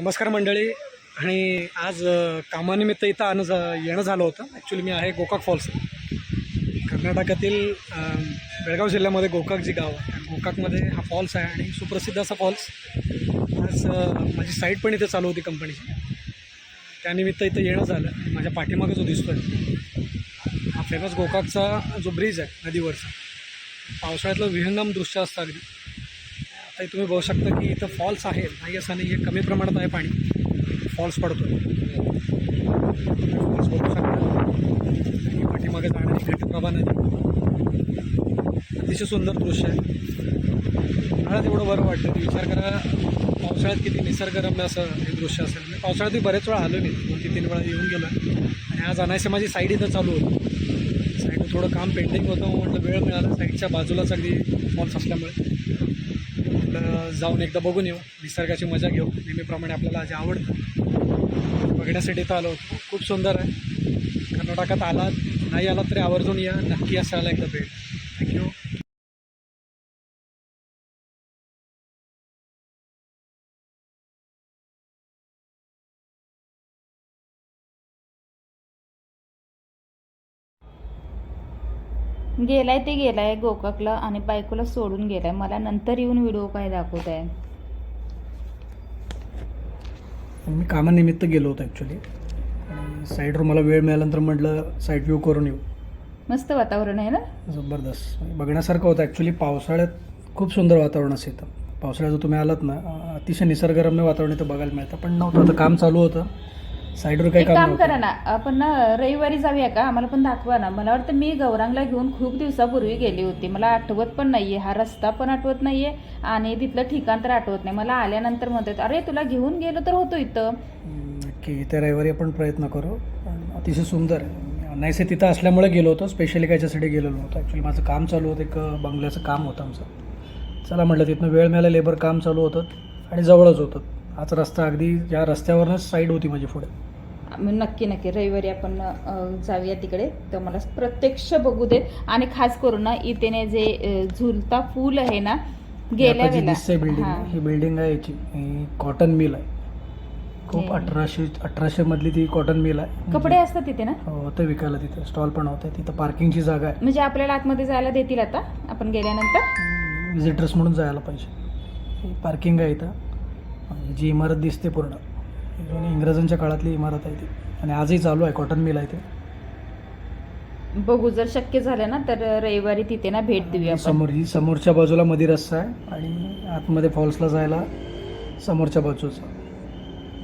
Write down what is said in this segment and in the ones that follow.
नमस्कार मंडळी. आणि आज कामानिमित्त इथं आणं जा येणं झालं होतं. ॲक्च्युली मी आहे गोकाक फॉल्स कर्नाटकातील बेळगाव जिल्ह्यामध्ये गोकाक जी गाव आहे. गोकाकमध्ये हा फॉल्स आहे आणि सुप्रसिद्ध असा फॉल्स आज माझी साईट पण इथे चालू होती कंपनीची त्यानिमित्त इथं येणं झालं. माझ्या पाठीमागे जो दिसतो आहे हा फेमस गोकाकचा जो ब्रिज आहे नदीवरचा. पावसाळ्यातलं विहंगम दृश्य असतं अगदी. आता तुम्ही बघू शकता की इथं फॉल्स आहे नाही असं नाही आहे कमी प्रमाणात आहे पाणी. फॉल्स पडतो फॉल्स बघू शकता पाठीमागे जाणारी घटप्रभा नदी अतिशय सुंदर दृश्य आहे. उन्हाळ्यात एवढं बरं वाटतं की विचार करा पावसाळ्यात किती निसर्गरम्य असं हे दृश्य असेल. मी पावसाळ्यात मी बरेच वेळा आलो नाही. दोन ते तीन वेळा येऊन गेलो. आणि आज अनायसे माझी साईड इथं चालू होती. साईडवर थोडं काम पेंडिंग होतं. म्हटलं वेळ मिळाला. साईडच्या बाजूलाच अगदी फॉल्स असल्यामुळे. म्हटलं जाऊन एकदा बघून येऊ. निसर्गाची मजा घेऊ. नेहमीप्रमाणे आपल्याला जे आवडतं. बघण्यासाठी तर आलो खूप सुंदर आहे. कर्नाटकात आलात. नाही आलात तरी आवर्जून या. नक्की असायला एकदा भेट. गेलाय ते गेलाय गोकाकला आणि बायकोला सोडून गेलाय. मला नंतर येऊन व्हिडिओ काय दाखवत आहे? मी कामानिमित्त गेलो होतो ॲक्च्युली आणि साईडवर मला वेळ मिळाल्यानंतर म्हटलं साईड व्ह्यू करून येऊ. मस्त वातावरण आहे ना? जबरदस्त. बघण्यासारखं होतं ॲक्च्युली पावसाळ्यात खूप सुंदर वातावरण असं इथं. पावसाळ्यात जर तुम्ही आलात ना अतिशय निसर्गरम्य वातावरण इथं बघायला मिळतं. पण नव्हतं आता काम चालू होतं. साईडवर एक काम करा ना आपण ना रविवारी जाऊया का? आम्हाला पण दाखवा ना. मला वाटतं मी गौरांगला घेऊन खूप दिवसापूर्वी गेली होती. मला आठवत पण नाहीये. हा रस्ता पण आठवत नाहीये आणि तिथलं ठिकाण तर आठवत नाही. मला आल्यानंतर म्हणतात अरे तुला घेऊन गेलो तर होतो इथं. हम्म, नक्की. त्या रविवारी आपण प्रयत्न करू. अतिशय सुंदर नाहीसे तिथं असल्यामुळे गेलो होतो. स्पेशली कायच्यासाठी गेलेलो नव्हतो. ॲक्च्युली माझं काम चालू होतं. एक बंगल्याचं काम होतं आमचं. चला म्हटलं तिथनं वेळ मिळाला लेबर काम चालू होतं आणि जवळच होतं. हाच रस्ता अगदी या रस्त्यावरनंच साईड होती माझी पुढे. नक्की नक्की. रविवारी आपण जाऊया तिकडे. तर मला प्रत्यक्ष बघू दे. आणि खास करून ना इथे जे झुलता फूल आहे ना गेल्या बिल्डिंग हा. बिल्डिंग आहे याची. कॉटन मिल आहे. खूप. अठराशे अठराशे मधली ती कॉटन मिल आहे. कपडे असतात तिथे ना? हो, होतं विकायला तिथे. स्टॉल पण होते. तिथं पार्किंगची जागा आहे. म्हणजे आपल्याला आतमध्ये जायला देतील आता? आपण गेल्यानंतर? विजिटर्स म्हणून जायला पाहिजे. पार्किंग आहे इथं. जी इमारत दिसते पूर्ण. जुनी इंग्रजांच्या काळातली इमारत आहे ती. आणि आजही चालू आहे कॉटन मिल आहे ते. बघू जर शक्य झालं ना तर रविवारी तिथे ना भेट देऊया आपण समोर ही समोरच्या बाजूला मध्ये रस्ता आहे आणि आतमध्ये फॉल्सला जायला समोरच्या बाजूचा.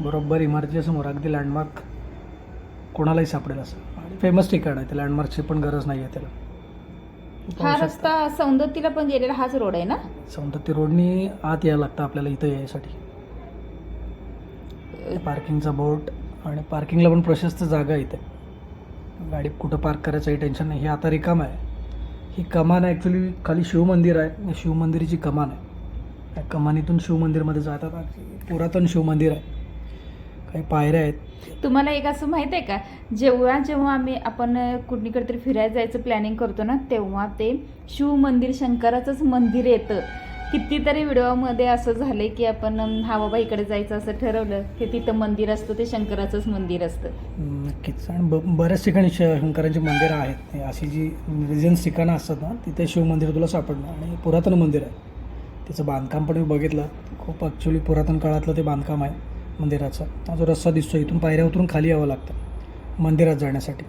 बरोबर इमारतीच्या समोर अगदी लँडमार्क कोणालाही सापडेल असं. आणि फेमस ठिकाण आहे ते लँडमार्कची पण गरज नाही आहे त्याला. हा पाहू. रस्ता सौंदतीला पण गेलेला हाच रोड आहे ना? सौंदत्ती रोडनी आत यायला लागतं आपल्याला इथं यायसाठी. पार्किंगचा बोट आणि पार्किंगला पण प्रशस्त जागा इथे. गाडी कुठं पार्क करायचंही टेन्शन नाही. हे आता रिकाम आहे. ही कमान आहे ॲक्च्युली खाली शिवमंदिर आहे. शिवमंदिराची कमान आहे. त्या कमानीतून शिवमंदिरमध्ये जातात. पुरातन शिवमंदिर आहे. काही पायऱ्या आहेत. तुम्हाला एक असं माहीत आहे का? जेव्हा जेव्हा आम्ही आपण कुठलीकडे तरी फिरायला जायचं प्लॅनिंग करतो ना तेव्हा ते शिवमंदिर शंकराचंच मंदिर येतं. कितीतरी व्हिडिओमध्ये असं झालंय की आपण हा बाबा इकडे जायचं असं ठरवलं की तिथं मंदिर असतं ते शंकराचंच मंदिर असतं. नक्कीच. आणि ब बऱ्याच ठिकाणी श शंकरांची मंदिरं आहेत. अशी जी रिजन्स ठिकाणं असतात ना तिथे शिवमंदिर तुला सापडणार. आणि हे पुरातन मंदिर आहे. त्याचं बांधकाम पण मी बघितलं. खूप ॲक्च्युली पुरातन काळातलं ते बांधकाम आहे मंदिराचं. हा जो रस्ता दिसतो इथून पायऱ्या उतरून खाली यावं लागतं. मंदिरात जाण्यासाठी.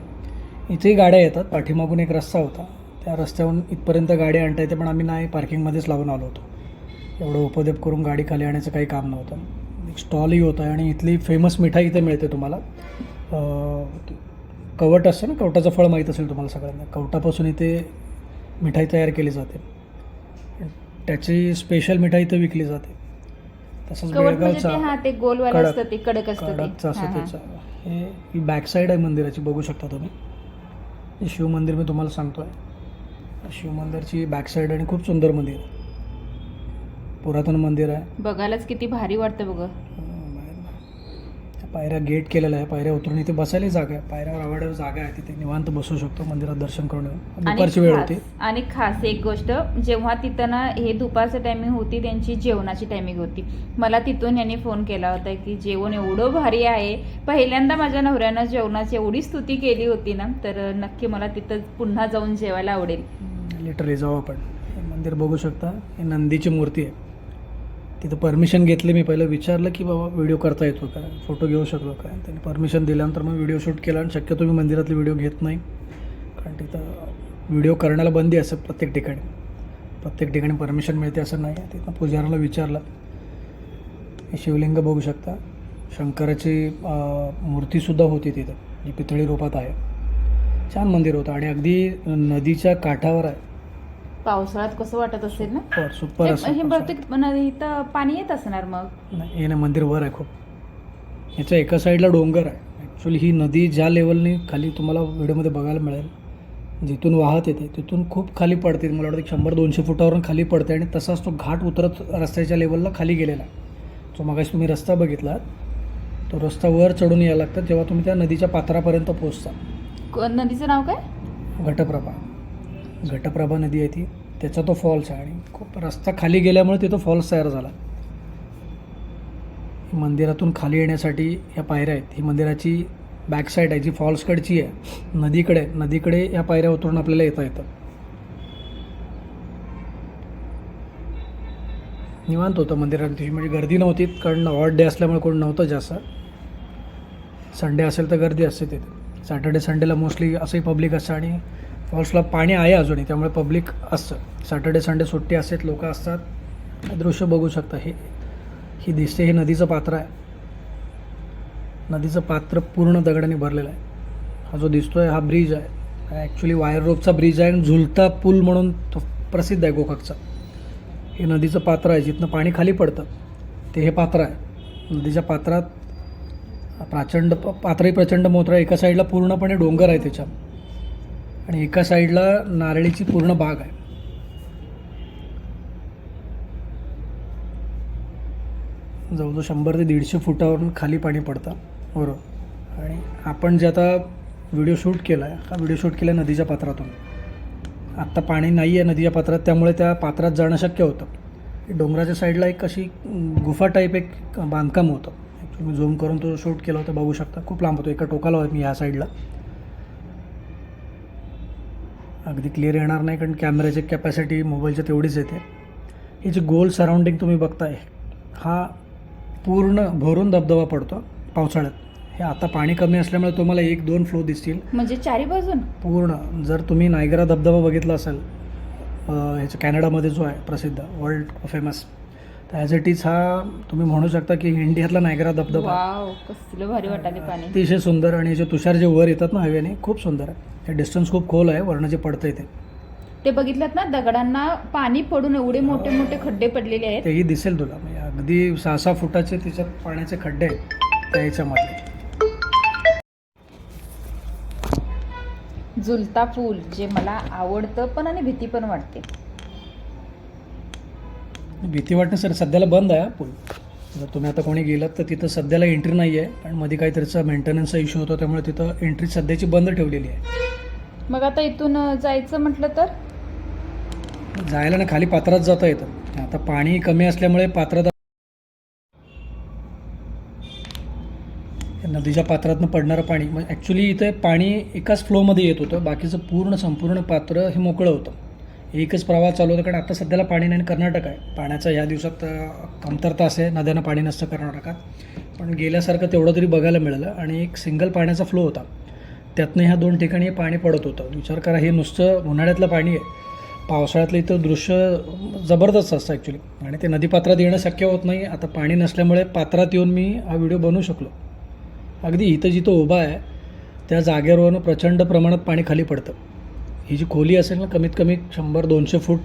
इथेही गाड्या येतात. पाठीमागून एक रस्ता होता. त्या रस्त्यावरून इथपर्यंत गाडी आणता येते पण आम्ही नाही पार्किंगमध्येच लावून आलो होतो. एवढं उपदेप करून गाडी खाली आणायचं काही काम नव्हतं. एक स्टॉलही होता आणि इथली फेमस मिठाई इथे मिळते तुम्हाला. कवट असतं ना कवटाचं फळ माहीत असेल तुम्हाला सगळ्यांना. कवटापासून इथे मिठाई तयार केली जाते. त्याची स्पेशल मिठाई इथे विकली जाते. तसंच म्हणजे बेळगावचा हा कडक. असतं असतं कडकचं ते असं हा. त्याचं. हे ही बॅक साईड आहे मंदिराची बघू शकता तुम्ही. शिवमंदिर मी तुम्हाला सांगतो आहे शिवमंदिरची बॅक साईड आणि खूप सुंदर मंदिर. आहे पुरातन मंदिर आहे. बघायलाच किती भारी वाटतं बघ. पायऱ्या गेट केलेला आहे. पायऱ्या उतरून इथे बसायला जागा आहे. पायऱ्यावर आवाड्यावर जागा आहे. तिथे निवांत बसू शकतो मंदिरात दर्शन करून. दुपारची वेळ होती. आणि खास एक गोष्ट जेव्हा तिथं ना हे दुपारचं टायमिंग होती त्यांची जेवणाची टायमिंग होती. मला तिथून यांनी फोन केला होता की जेवण एवढं भारी आहे. पहिल्यांदा माझ्या नवऱ्यानं जेवणाची एवढी स्तुती केली होती ना तर नक्की मला तिथं पुन्हा जाऊन जेवायला आवडेल. लिटरली जाऊ आपण. हे मंदिर बघू शकता. हे नंदीची मूर्ती आहे. तिथं परमिशन घेतली मी. पहिलं विचारलं की बाबा व्हिडिओ करता येतो का? फोटो घेऊ शकतो का? त्यांनी परमिशन दिल्यानंतर मग व्हिडिओ शूट केला आणि शक्यतो मी मंदिरातले व्हिडिओ घेत नाही. कारण तिथं व्हिडिओ करण्याला बंदी असं प्रत्येक ठिकाणी. प्रत्येक ठिकाणी परमिशन मिळते असं नाही. आहे तिथं पुजाऱ्याला विचारलं. हे शिवलिंग बघू शकता. शंकराची मूर्तीसुद्धा होती तिथं. जी पितळी रूपात आहे. छान मंदिर होतं. आणि अगदी नदीच्या काठावर आहे. पावसाळ्यात कसं वाटत असेल ना? सुपर सुपर हे- असं हे बहुतेक न- इथं पाणी येत असणार मग? नाही हे नाही मंदिर वर आहे खूप. ह्याच्या एका साईडला डोंगर आहे. ॲक्च्युली ही नदी ज्या लेवलने खाली तुम्हाला व्हिडिओमध्ये बघायला मिळेल जिथून वाहत येते तिथून खूप खाली पडते. मला वाटतं एक शंभर दोनशे फुटावरून खाली पडते आणि तसाच तो घाट उतरत रस्त्याच्या लेवलला खाली गेलेला आहे. जो मागाशी तुम्ही रस्ता बघितला तो रस्ता वर चढून यायला लागतं जेव्हा तुम्ही त्या नदीच्या पात्रापर्यंत पोहोचता. को- नदीचं नाव काय? घटप्रभा. घटप्रभा नदी आहे ती. त्याचा तो फॉल्स आहे आणि खूप रस्ता खाली गेल्यामुळे तिथं फॉल्स तयार झाला. मंदिरातून खाली येण्यासाठी या पायऱ्या आहेत. ही मंदिराची बॅक साईड आहे जी फॉल्सकडची आहे. नदीकडे आहे. नदीकडे या पायऱ्या उतरून आपल्याला येता येतं. निवांत होतं मंदिरात दिवशी. म्हणजे गर्दी नव्हती कारण हॉट डे असल्यामुळे कोण नव्हतं जास्त. संडे असेल तर गर्दी असते तिथे. सॅटर्डे संडेला मोस्टली असंही पब्लिक असतं आणि फॉल्सला पाणी आहे अजूनही त्यामुळे पब्लिक असतं. सॅटर्डे संडे सुट्टी असतात लोक असतात. दृश्य बघू शकता हे. ही दिसते हे नदीचं पात्र आहे. नदीचं पात्र पूर्ण दगडाने भरलेलं आहे. हा जो दिसतो आहे हा ब्रिज आहे. ॲक्च्युली वायर रोपचा ब्रिज आहे आणि झुलता पूल म्हणून तो प्रसिद्ध आहे गोकाकचा हे नदीचं पात्र आहे जिथनं पाणी खाली पडतं. ते हे पात्र आहे. नदीच्या पात्रात प्रचंड पात्रही प्रचंड मोठं आहे. एका साईडला पूर्णपणे डोंगर आहे त्याच्या. आणि एका साईडला नारळीची पूर्ण बाग आहे. जवळजवळ शंभर ते दीडशे फुटावरून खाली पाणी पडतं. बरोबर. आणि आपण जे आता व्हिडिओ शूट केला आहे हा व्हिडिओ शूट केला आहे नदीच्या पात्रातून. आत्ता पाणी नाही आहे नदीच्या पात्रात त्यामुळे त्या पात्रात जाणं शक्य होतं. डोंगराच्या साईडला एक अशी गुफा टाईप एक बांधकाम होतं. ॲक्च्युली झूम करून तो शूट केला होता बघू शकता. खूप लांब होतो. एका टोकाला होत मी ह्या साईडला. अगदी क्लिअर येणार नाही कारण कॅमेऱ्याची कॅपॅसिटी मोबाईलच्या तेवढीच येते. ही जी गोल सराउंडिंग तुम्ही बघताय हा पूर्ण भरून धबधबा पडतो पावसाळ्यात. हे आता पाणी कमी असल्यामुळे तुम्हाला एक दोन फ्लो दिसतील. म्हणजे चारी बाजून? पूर्ण. जर तुम्ही नायगरा धबधबा बघितला असेल ह्याच्या कॅनडामध्ये जो आहे प्रसिद्ध वर्ल्ड फेमस तर ॲज इट इज हा तुम्ही म्हणू शकता की इंडियातला नायगरा धबधबा. वाव कसलं भारी वाटाले पाणी. अतिशय सुंदर आणि याचे तुषार जे वर येतात ना हवेने खूप सुंदर आहे. हे डिस्टन्स खूप खोल आहे वरनं जे पडतंय ते. ते बघितलं ना दगडांना पाणी पडून एवढे मोठे मोठे खड्डे पडलेले आहेत. तेही दिसेल तुला. म्हणजे अगदी सहा सहा फुटाचे त्याच्यात पाण्याचे खड्डे आहेत त्या ह्याच्यामध्ये झुलता पूल जे मला आवडतं पण आणि भीती पण वाटते. भीती वाटणं सर सध्याला बंद आहे पूल जर तुम्ही आता कोणी गेलात तर तिथं सध्याला एंट्री नाही आहे आणि मध्ये काहीतरीचा मेंटेनन्सचा इश्यू होतो त्यामुळे तिथं एंट्री सध्याची बंद ठेवलेली आहे. मग आता इथून जायचं म्हटलं तर? जायला ना खाली पात्रात जाता येतं. आता पाणी कमी असल्यामुळे पात्रात नदीच्या पात्रातनं पडणारं पाणी मग ॲक्च्युली इथे पाणी एकाच फ्लोमध्ये येत होतं बाकीचं पूर्ण संपूर्ण पात्र हे मोकळं होतं. एकच प्रवाह चालू होता कारण आता सध्याला पाणी नाही आणि कर्नाटक आहे. पाण्याचा या दिवसात कमतरता असे नद्यांना पाणी नसतं कर्नाटकात. पण गेल्यासारखं तेवढं तरी बघायला मिळालं आणि एक सिंगल पाण्याचा फ्लो होता. त्यातनं ह्या दोन ठिकाणी पाणी पडत होतं. विचार करा हे नुसतं उन्हाळ्यातलं पाणी आहे. पावसाळ्यातलं इथं दृश्य जबरदस्त असतं ॲक्च्युली आणि ते नदीपात्रात येणं शक्य होत नाही. आता पाणी नसल्यामुळे पात्रात येऊन मी हा व्हिडिओ बनवू शकलो. अगदी इथं जिथं उभा आहे त्या जागेवरून प्रचंड प्रमाणात पाणी खाली पडतं. ही जी खोली असेल ना कमीत कमी शंभर दोनशे फूट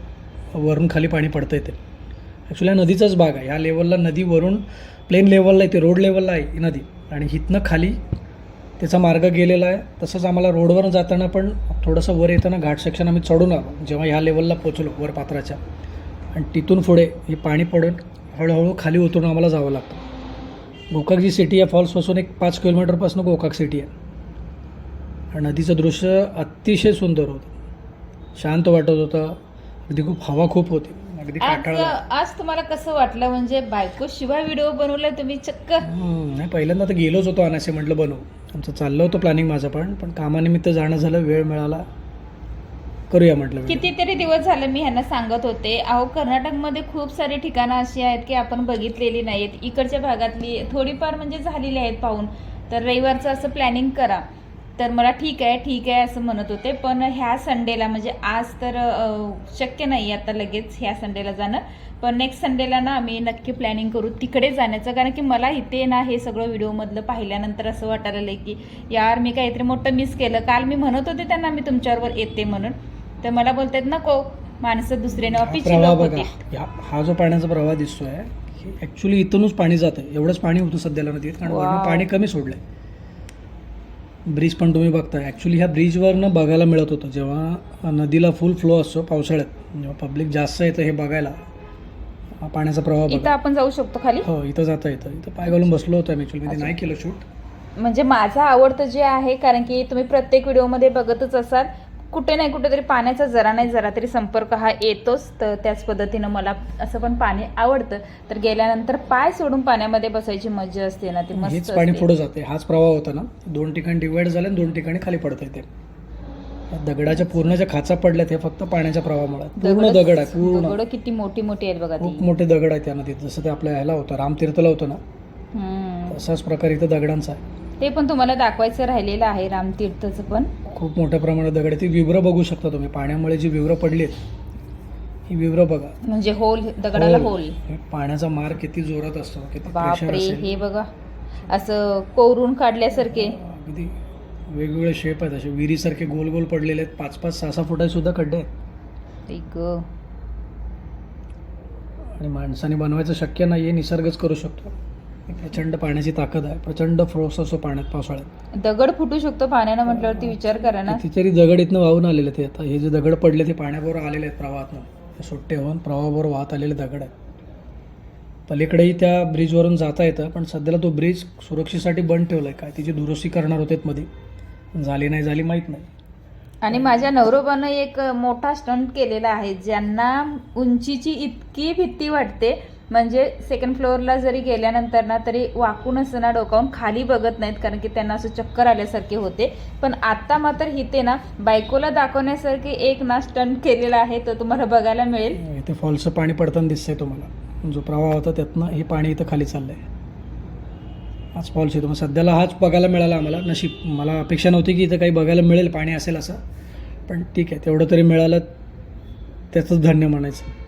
वरून खाली पाणी पडतं येते ॲक्च्युली हा नदीचाच भाग आहे. ह्या लेवलला नदी वरून प्लेन लेवलला येते रोड लेवलला आहे ही नदी. आणि हिथनं खाली त्याचा मार्ग गेलेला आहे. तसंच आम्हाला रोडवर जाताना पण थोडंसं वर येताना घाट सेक्शन आम्ही चढून आलो. जेव्हा ह्या लेवलला पोचलो वर पात्राच्या. आणि तिथून पुढे हे पाणी पडून हळूहळू खाली उतरून आम्हाला जावं लागतं. गोकाक जी सिटी आहे फॉल्सपासून एक पाच किलोमीटरपासून गोकाक सिटी आहे. आणि नदीचं दृश्य अतिशय सुंदर होतं. शांत वाटत होतं. अगदी खूप हवा खूप होती. अगदी आज काटाळा आज तुम्हाला कसं वाटलं? म्हणजे बायको शिवाय व्हिडिओ बनवलाय तुम्ही चक्क. हम्म, नाही पहिल्यांदा तर गेलोच होतो अनासे म्हटलं बनवू आमचं चाललं होतं प्लॅनिंग माझं पण पण कामानिमित्त जाणं झालं वेळ मिळाला. करूया म्हटलं video. कितीतरी दिवस झाले मी ह्यांना सांगत होते. अहो कर्नाटकमध्ये खूप सारी ठिकाणं अशी आहेत की आपण बघितलेली नाहीत इकडच्या भागातली थोडीफार म्हणजे झालेली आहेत पाहून. तर रविवारचं असं प्लॅनिंग करा. तर मला ठीक आहे ठीक आहे असं म्हणत होते. पण ह्या संडेला म्हणजे आज तर शक्य नाही आता लगेच ह्या संडेला जाणं. पण नेक्स्ट संडेला ना आम्ही नक्की प्लॅनिंग करू तिकडे जाण्याचं. कारण की मला इथे ना हे सगळं व्हिडिओमधलं पाहिल्यानंतर असं वाटायला लागलं की यार मी काहीतरी मोठं मिस केलं. काल मी म्हणत होते त्यांना मी तुमच्याबरोबर येते म्हणून. तर मला बोलतात नको माणसं दुसरे हा ऑफिसची प्रवाह लोक बघा. होती. हा जो पाण्याचा प्रवाह दिसतोय ॲक्च्युली इथूनच पाणी जातं एवढंच पाणी होतं सध्याला नदीत कारण. पाणी कमी सोडलंय. ब्रिज पण तुम्ही बघताय. ॲक्च्युली ह्या ब्रिजवरनं बघायला मिळत होतं. जेव्हा नदीला फुल फ्लो असतो पावसाळ्यात जेव्हा पब्लिक जास्त येतं हे बघायला हा पाण्याचा प्रवाह इथं बघा. आपण जाऊ शकतो खाली? हो इथं जाता येतं. इथं पाय घालून बसलो होतो मी ॲक्च्युली नाही केलं शूट म्हणजे माझं आवडतं जे आहे कारण की तुम्ही प्रत्येक व्हिडिओमध्ये बघतच असाल. कुठे नाही कुठेतरी पाण्याचा जरा नाही जरा तरी संपर्क हा येतोच. तर त्याच पद्धतीनं मला असं पण पाणी आवडतं. तर गेल्यानंतर पाय सोडून पाण्यामध्ये बसायची मजा असते ना ती हेच मस्त पाणी असते. पुढे जाते. हाच प्रवाह होता ना. दोन ठिकाणी डिवाइड झाले आणि दोन ठिकाणी खाली पडत येते. दगडाच्या पूर्ण ज्या खाचा पडल्यात हे फक्त पाण्याच्या प्रवाहामुळे. पूर्ण दगडं- दगड आहे पूर्ण. दगडं किती मोठी मोठी आहेत बघा खूप ती मोठे दगड आहेत त्या नदीत जसं ते आपल्या ह्याला होतं रामतीर्थला होतं ना. तसाच प्रकार इथं दगडांचा आहे. ते पण तुम्हाला दाखवायचं राहिलेलं आहे रामतीर्थचं पण. खूप मोठ्या प्रमाणात दगड ती विव्र बघू शकता तुम्ही. पाण्यामुळे जी विव्र पडली आहेत ही विव्र बघा. म्हणजे होल दगडाला होल. हे पाण्याचा मार किती जोरात असतो किती प्रेशर बापरे असेल. हे बघा. असं कोरून काढल्यासारखे. अगदी वेगवेगळे शेप आहेत. असे विहिरीसारखे गोल गोल पडलेले आहेत. पाच पाच सहा सहा फुटाचे सुद्धा खड्डे आहेत. ग. आणि माणसाने बनवायचं शक्य नाही आहे निसर्गच करू शकतो. प्रचंड पाण्याची ताकद आहे. प्रचंड फ्रोस असतो पाण्यात पावसाळ्यात. दगड फुटू शकतो पाण्यानं म्हटल्यावरती विचार करा ना. कितीतरी दगड इथनं वाहून आलेले ते आता. हे जे दगड पडले ते पाण्याबरोबर आलेले आहेत प्रवाहातनं. ते सुट्टे होऊन प्रवाहाबरोबर वाहत आलेले दगड आहेत. पलीकडेही त्या ब्रिजवरून जाता येतं पण सध्याला तो ब्रिज सुरक्षेसाठी बंद ठेवला आहे काय तिची दुरुस्ती करणार होते मध्ये झाली नाही झाली माहीत नाही. आणि माझ्या नवरोबानं एक मोठा स्टंट केलेला आहे ज्यांना उंचीची इतकी भीती वाटते म्हणजे सेकंड फ्लोअरला जरी गेल्यानंतर ना तरी वाकून असं ना डोकावून खाली बघत नाहीत कारण की त्यांना असं चक्कर आल्यासारखे होते. पण आत्ता मात्र इथे ना बायकोला दाखवण्यासारखे एक ना स्टंट केलेला आहे तो तुम्हाला बघायला मिळेल. इथे फॉल्सचं पाणी पडताना दिसतंय तुम्हाला. जो प्रवाह होता त्यातनं हे पाणी इथं खाली चाललंय. हाच फॉल्स येतो मग सध्याला हाच बघायला मिळाला आम्हाला. नशीब मला अपेक्षा नव्हती की इथं काही बघायला मिळेल पाणी असेल असं. पण ठीक आहे तेवढं तरी मिळालं त्याचंच धन्य म्हणायचं.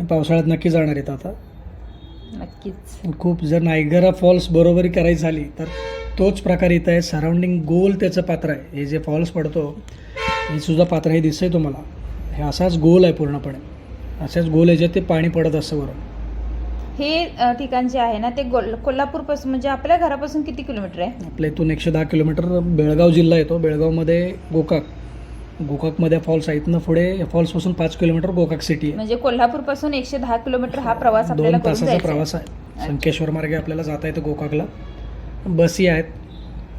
पावसाळ्यात नक्की जाणार आहेत आता. नक्कीच. खूप जर नायगरा फॉल्स बरोबरी करायची झाली तर तोच प्रकार इथं आहे. सराउंडिंग गोल त्याचं पात्र आहे. हे जे फॉल्स पडतो हे सुद्धा पात्र हे दिसतंय तुम्हाला. हे असाच गोल आहे पूर्णपणे. अशाच गोल याच्यात ते पाणी पडत असतं वरून. हे ठिकाण जे आहे ना ते गोल कोल्हापूरपासून म्हणजे आपल्या घरापासून किती किलोमीटर आहे? आपल्या इथून एकशे दहा किलोमीटर बेळगाव जिल्हा येतो. बेळगावमध्ये गोकाक. गोकाकमध्ये फॉल्स आहे इथनं पुढे या फॉल्सपासून पाच किलोमीटर गोकाक सिटी आहे. म्हणजे कोल्हापूरपासून एकशे दहा किलोमीटर हा प्रवास आपल्याला दोन करून तासाचा जायचा आहे. प्रवास आहे. संकेश्वर मार्गे आपल्याला जाता येतं गोकाकला. बसही आहेत.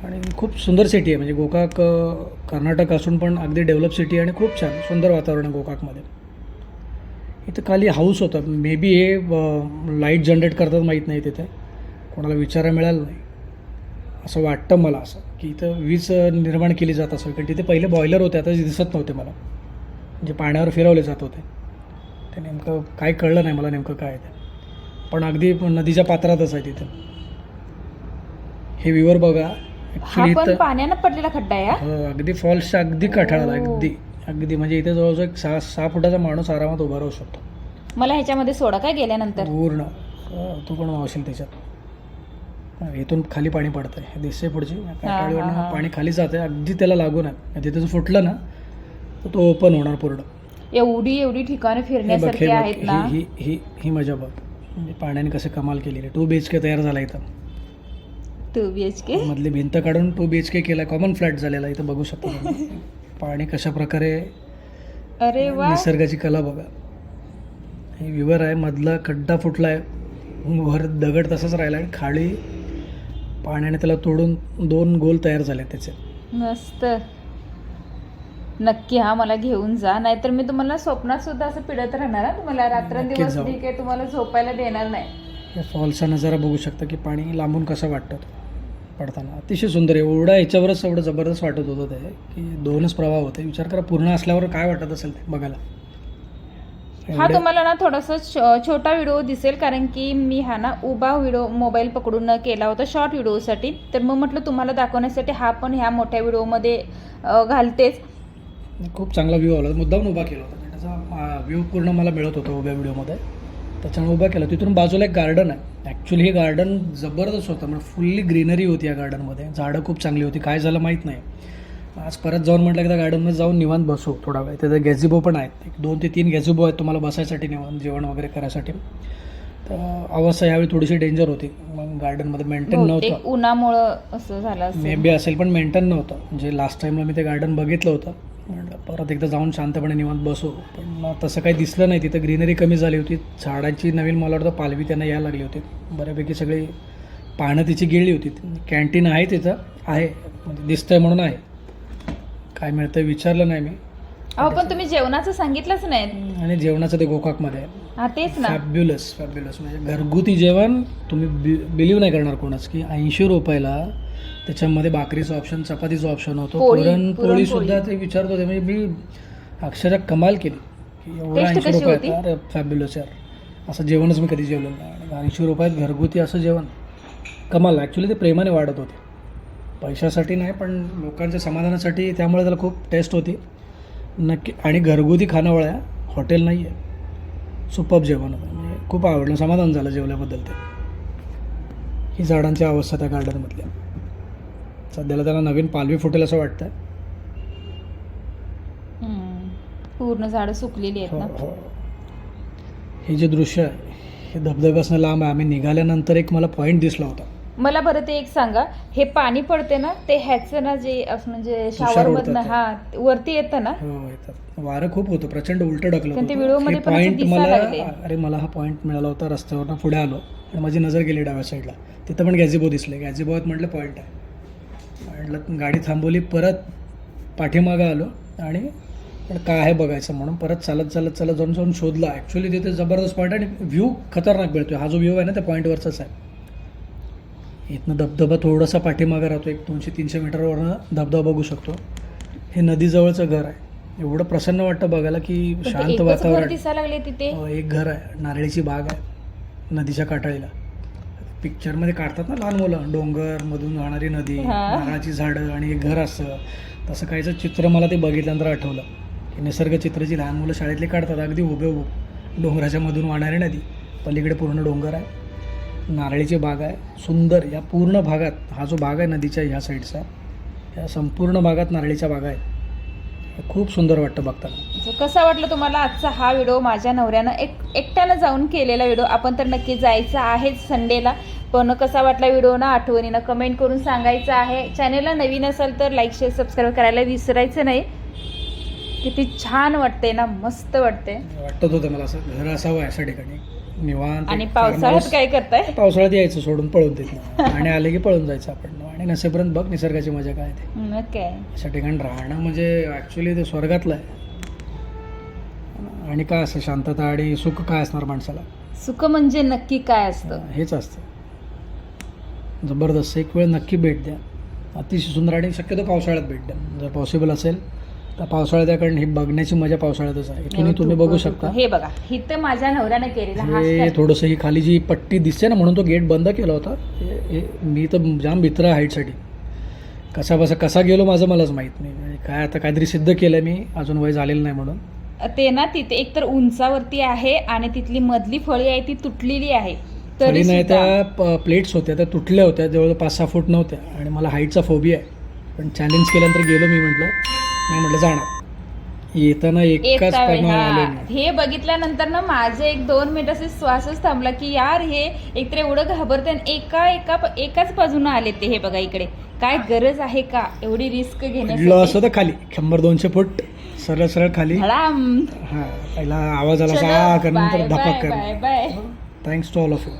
आणि खूप सुंदर सिटी आहे. म्हणजे गोकाक अं, कर्नाटक असून पण अगदी डेव्हलप सिटी आहे आणि खूप छान सुंदर वातावरण आहे गोकाकमध्ये. इथं खाली हाऊस होता. मे बी हे लाइट जनरेट करतात माहीत नाही तिथे. कोणाला विचारायला मिळालं नाही. असं वाटतं मला असं. की इथं वीज निर्माण केली जात असेल कारण तिथे पहिले बॉयलर होते आता दिसत नव्हते मला. म्हणजे पाण्यावर फिरवले जात होते. ते नेमकं काय कळलं नाही मला नेमकं काय ते. पण अगदी नदीच्या पात्रातच आहे तिथे. हे विवर बघा हा ॲक्च्युली पण इथं पाण्यानं पडलेला खड्डा आहे हा? हो अगदी फॉल्सच्या अगदी कठाळाला ओ. अगदी. अगदी म्हणजे इथे जवळजवळ एक सहा सहा फुटाचा माणूस आरामात उभा राहू शकतो. मला ह्याच्यामध्ये सोडा काय गेल्यानंतर? पूर्ण. अं, तू पण वावशील त्याच्यात. हा, इथून खाली पाणी पडतंय. हे दिसते पुढची. काटाळीवरनं. पाणी खाली जाते अगदी त्याला लागून आहे. तिथे जर फुटलं ना तर तो ओपन होणार पूर्ण. एवढी एवढी ठिकाणं फिरण्यासारखी आहेत ना. ही ही ही मजा बघ. म्हणजे पाण्याने कसं कमाल केलेली. टू बी एच के तयार झाला इथं. टू बी एच के मधली भिंत काढून टू बी एच के केला. कॉमन फ्लॅट झालेला इथं बघू शकता. पाणी कशा प्रकारे अरे वा. निसर्गाची कला बघा. हे विवर आहे. मधला खड्डा फुटलाय. वर दगड तसाच राहिला आणि खाली पाण्याने त्याला तोडून दोन गोल तयार झाले त्याचे. मस्त. नक्की हा मला घेऊन जा. नाहीतर मी तुम्हाला स्वप्नात सुद्धा असं पिडत राहणार हा? तुम्हाला नक्कीच रात्रंदिवस जाऊ. मी काही तुम्हाला झोपायला देणार नाही. या फॉल्सचा नजारा बघू शकता की पाणी लांबून कसं वाटतं पडताना. अतिशय सुंदर आहे. एवढा याच्यावरच एवढं जबरदस्त वाटत होतं ते की दोनच प्रवाह होते. विचार करा पूर्ण असल्यावर काय वाटत असेल ते बघायला? हा तुम्हाला ना थोडासा छोटा व्हिडिओ दिसेल कारण की मी हा ना उभा व्हिडिओ मोबाईल पकडून केला होता शॉर्ट व्हिडिओसाठी. तर मग म्हटलं तुम्हाला दाखवण्यासाठी हा पण ह्या मोठ्या व्हिडिओमध्ये घालतेच. खूप चांगला व्ह्यू आला. मुद्दाम उभा केला होता. त्याचा व्ह्यू पूर्ण मला मिळत होता उभ्या व्हिडिओमध्ये. त्याच्यामुळे उभा केला. तिथून बाजूला एक गार्डन आहे. ॲक्च्युली हे गार्डन जबरदस्त होतं. म्हणजे फुल्ली ग्रीनरी होती या गार्डनमध्ये. झाडं खूप चांगली होती. काय झालं माहीत नाही. आज परत जाऊन म्हटलं त्या गार्डनमध्ये जाऊन निवांत बसू थोडा वेळ. तिथे गॅझिबो पण आहेत. एक दोन ते तीन गॅझिबो आहेत तुम्हाला बसायसाठी निवांत जेवण वगैरे करायसाठी. तर अवस्था यावेळी थोडीशी डेंजर होती. मग गार्डनमध्ये मेंटेन नव्हतं. उन्हामुळं असं झालं मे असेल बी असेल पण मेंटेन नव्हतं. म्हणजे लास्ट टाईमला मी ते गार्डन बघितलं होतं. म्हटलं परत एकदा जाऊन शांतपणे निवांत बसू. पण मग तसं काही दिसलं नाही. तिथं ग्रीनरी कमी झाली होती. झाडांची नवीन मला वाटतं पालवी त्यांना यायला लागली होती. बऱ्यापैकी सगळी पानं तिची गिळली होती. कॅन्टीन आहे तिथं. आहे. म्हणजे दिसतंय म्हणून आहे. काय मिळतं विचारलं नाही मी. अहो पण तुम्ही जेवणाचं सांगितलंच नाही आणि जेवणाचं ते गोकाकमध्ये. आहे हा तेच ना. फॅब्युलस फॅब्युलस म्हणजे घरगुती जेवण तुम्ही बि बिलीव्ह नाही करणार कोणाच की ऐंशी रुपयाला त्याच्यामध्ये भाकरीचं ऑप्शन चपातीचं ऑप्शन होतं. पोळी, पुरणपोळी पुरणपोळी. सुद्धा ते विचारत होते. म्हणजे मी अक्षरशः कमाल केली. की एवढं Taste ऐंशी कशी रुपयात? अरे फॅब्युलस यार. असं जेवणच मी कधी जेवलेलं नाही. ऐंशी रुपयात घरगुती असं जेवण कमाल. ॲक्च्युली ते प्रेमाने वाढत होते. पैशासाठी नाही पण लोकांच्या समाधानासाठी त्यामुळे त्याला खूप टेस्ट होती. नक्की आणि घरगुती खानावळ आहे हॉटेल नाही आहे सुपअप जेवण होतं म्हणजे खूप आवडलं. समाधान झालं जेवल्याबद्दल ते. ही झाडांची अवस्था त्या गार्डनमधल्या सध्याला त्याला नवीन पालवी फुटेल असं वाटतं. पूर्ण झाडं सुकलेली आहेत हो ना? हो. हे जे दृश्य आहे हे धबधब्यासनं लांब आहे. आम्ही निघाल्यानंतर एक मला पॉईंट दिसला होता. मला बरं ते एक सांगा. हे पाणी पडते ना ते ह्याचं ना जे असं म्हणजे शावर मधनं हा वरती येतं ना? हो वारं खूप होतं प्रचंड उलटं असं पॉईंट मला. अरे मला हा पॉईंट मिळाला होता रस्त्यावरनं पुढे आलो. आणि माझी नजर गेली डाव्या साईडला तिथं पण गॅझिबो दिसले. गॅझिबोत म्हटलं पॉईंट आहे. म्हटलं गाडी थांबवली परत पाठीमागं आलो आणि पण काय आहे बघायचं म्हणून परत चालत चालत चालत जाऊन जाऊन शोधला. ॲक्च्युली तिथे जबरदस्त पॉईंट आणि व्ह्यू खतरनाक मिळतो हा जो व्ह्यू आहे ना त्या पॉईंटवरचाच आहे. इथनं धबधबा थोडासा पाठीमागं राहतो एक दोनशे तीनशे मीटरवरनं धबधबा बघू शकतो. हे नदीजवळचं घर आहे. एवढं प्रसन्न वाटतं बघायला की शांत वातावरण. दिसायला लागले तिथे. एक घर आहे. नारळीची बाग आहे. नदीच्या काठाळीला पिक्चरमध्ये काढतात ना लहान मुलं. डोंगर मधून वाहणारी नदी. नारळाची झाडं आणि एक घर असतं तसं काहीचं चित्र मला ते बघितल्यानंतर आठवलं. की निसर्ग चित्राची लहान मुलं शाळेतली काढतात. अगदी उभे उभं डोंगराच्या मधून वाहणारी नदी. पलीकडे पूर्ण डोंगर आहे. नारळीची बाग आहे. सुंदर या पूर्ण भागात हा जो भाग आहे नदीच्या ह्या साईडचा या संपूर्ण भागात नारळीच्या बागा आहेत. खूप सुंदर वाटतं बघताना. So, कसा वाटलं तुम्हाला आजचा हा व्हिडिओ? माझ्या नवऱ्यानं एक एकट्यानं जाऊन केलेला व्हिडिओ. आपण तर नक्की जायचं आहेच संडेला. पण कसा वाटला व्हिडिओ ना आठवणीनं कमेंट करून सांगायचं आहे. चॅनेलला नवीन असेल तर लाईक शेअर सबस्क्राईब करायला विसरायचं नाही. किती छान वाटते ना? मस्त वाटते वाटत होतं मला असं घर असावं अशा ठिकाणी. निवांत आणि पावसाळ्यात. काय करताय? पावसाळ्यात यायचं सोडून पळून तिथनं आणि आले की पळून जायचं आपण. आणि नसेपर्यंत बघ निसर्गाची मजा काय ते. अशा ठिकाणी राहणं म्हणजे ॲक्च्युली ते स्वर्गातलं आहे. आणि काय असतं? शांतता आणि सुख काय असणार माणसाला? सुख म्हणजे नक्की काय असतं? हेच असतं. जबरदस्त. एक वेळ नक्की भेट द्या. अतिशय सुंदर आणि शक्यतो पावसाळ्यात भेट द्या. जर पॉसिबल असेल तर पावसाळ्यात कारण ही बघण्याची मजा पावसाळ्यातच आहे. इथूनही तुम्ही बघू शकता. हे बघा इथं माझ्या नवऱ्यानं केलेला हा हे step. थोडंसं ही खाली जी पट्टी दिसते ना म्हणून तो गेट बंद केला होता. हे- हे मी तर जाम मित्र हाईटसाठी कसा बसा कसा गेलो माझं मलाच माहीत नाही. म्हणजे काय आता काहीतरी सिद्ध केलं मी अजून वय झालेलं नाही म्हणून. ते ना तिथे एकतर उंचावरती आहे आणि तिथली मधली फळी आहे ती तुटलेली आहे. तरी तरी नाही सुद्धा त्या प्लेट्स होत्या त्या तुटल्या होत्या जवळ पाच सहा फूट नव्हत्या. आणि मला हाईटचा फोबिया आहे. पण चॅलेंज केल्यानंतर गेलो मी म्हटलं नाही म्हटलं जाणार. येताना एकाच वेळी, हा. मी हे बघितल्यानंतर ना माझे एक दोन मिनिट असे श्वासच थांबला की यार हे एकतर एवढं घाबरते आणि एका एका एकाच बाजूला आले ते हे बघा इकडे. काय गरज आहे का एवढी रिस्क पडलं घेण्यासाठी असं तर खाली शंभर दोनशे फूट सरळ सरळ खाली. धडाम. हा पहिला आवाज आला चलो, असा बाय करून bye धपाक bye bye thanks to all of you